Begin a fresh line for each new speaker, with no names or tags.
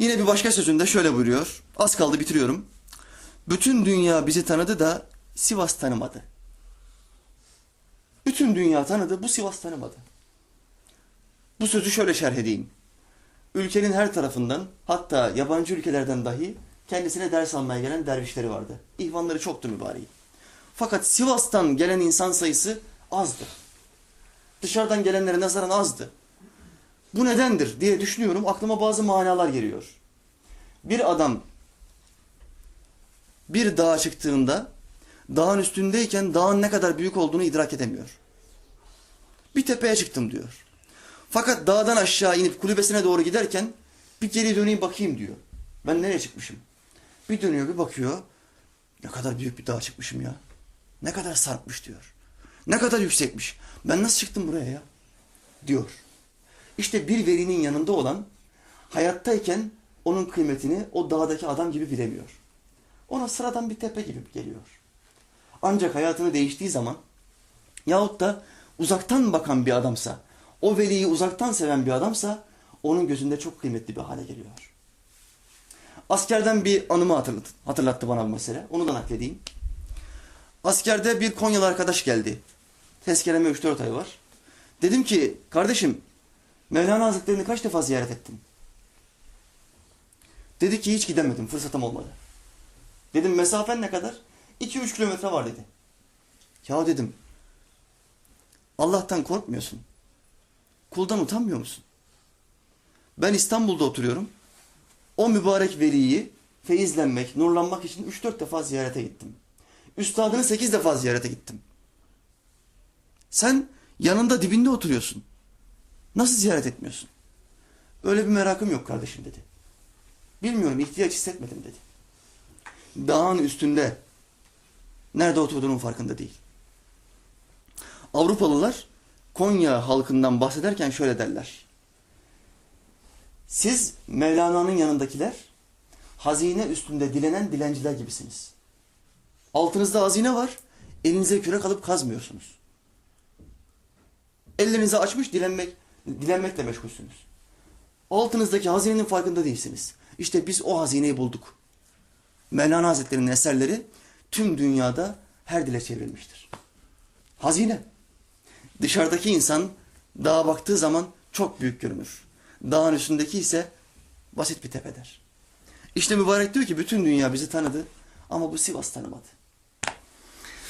Yine bir başka sözünde şöyle buyuruyor. Az kaldı bitiriyorum. Bütün dünya bizi tanıdı da Sivas tanımadı. Bütün dünya tanıdı, bu Sivas tanımadı. Bu sözü şöyle şerh edeyim. Ülkenin her tarafından, hatta yabancı ülkelerden dahi kendisine ders almaya gelen dervişleri vardı. İhvanları çoktu mübareğin. Fakat Sivas'tan gelen insan sayısı azdı. Dışarıdan gelenlere nazaran azdı. Bu nedendir diye düşünüyorum. Aklıma bazı manalar geliyor. Bir adam bir dağa çıktığında dağın üstündeyken dağın ne kadar büyük olduğunu idrak edemiyor. Bir tepeye çıktım diyor. Fakat dağdan aşağı inip kulübesine doğru giderken bir geri döneyim bakayım diyor. Ben nereye çıkmışım? Bir dönüyor bir bakıyor. Ne kadar büyük bir dağa çıkmışım ya. Ne kadar sarkmış diyor. Ne kadar yüksekmiş. Ben nasıl çıktım buraya ya? Diyor. İşte bir velinin yanında olan hayattayken onun kıymetini o dağdaki adam gibi bilemiyor. Ona sıradan bir tepe gibi geliyor. Ancak hayatını değiştiği zaman yahut da uzaktan bakan bir adamsa, o veliyi uzaktan seven bir adamsa onun gözünde çok kıymetli bir hale geliyor. Askerden bir anımı hatırlattı, hatırlattı bana bu mesele. Onu da nakledeyim. Askerde bir Konyalı arkadaş geldi. Tezkereme 3-4 ay var. Dedim ki kardeşim Mevlana Hazretleri'ni kaç defa ziyaret ettin? Dedi ki hiç gidemedim fırsatım olmadı. Dedim mesafen ne kadar? 2-3 kilometre var dedi. Ya dedim Allah'tan korkmuyorsun. Kuldan utanmıyor musun? Ben İstanbul'da oturuyorum. O mübarek veliyi feyizlenmek, nurlanmak için 3-4 defa ziyarete gittim. Üstadını 8 defa ziyarete gittim. Sen yanında dibinde oturuyorsun. Nasıl ziyaret etmiyorsun? Öyle bir merakım yok kardeşim dedi. Bilmiyorum ihtiyaç hissetmedim dedi. Dağın üstünde nerede oturduğunun farkında değil. Avrupalılar Konya halkından bahsederken şöyle derler. Siz Mevlana'nın yanındakiler hazine üstünde dilenen dilenciler gibisiniz. Altınızda hazine var, elinize kürek alıp kazmıyorsunuz. Ellerinizi açmış dilenmek, dilenmekle meşgulsünüz. Altınızdaki hazinenin farkında değilsiniz. İşte biz o hazineyi bulduk. Mevlana Hazretleri'nin eserleri tüm dünyada her dile çevrilmiştir. Hazine. Dışarıdaki insan dağa baktığı zaman çok büyük görünür. Dağın üstündeki ise basit bir tepedir. İşte mübarek diyor ki bütün dünya bizi tanıdı ama bu Sivas tanımadı.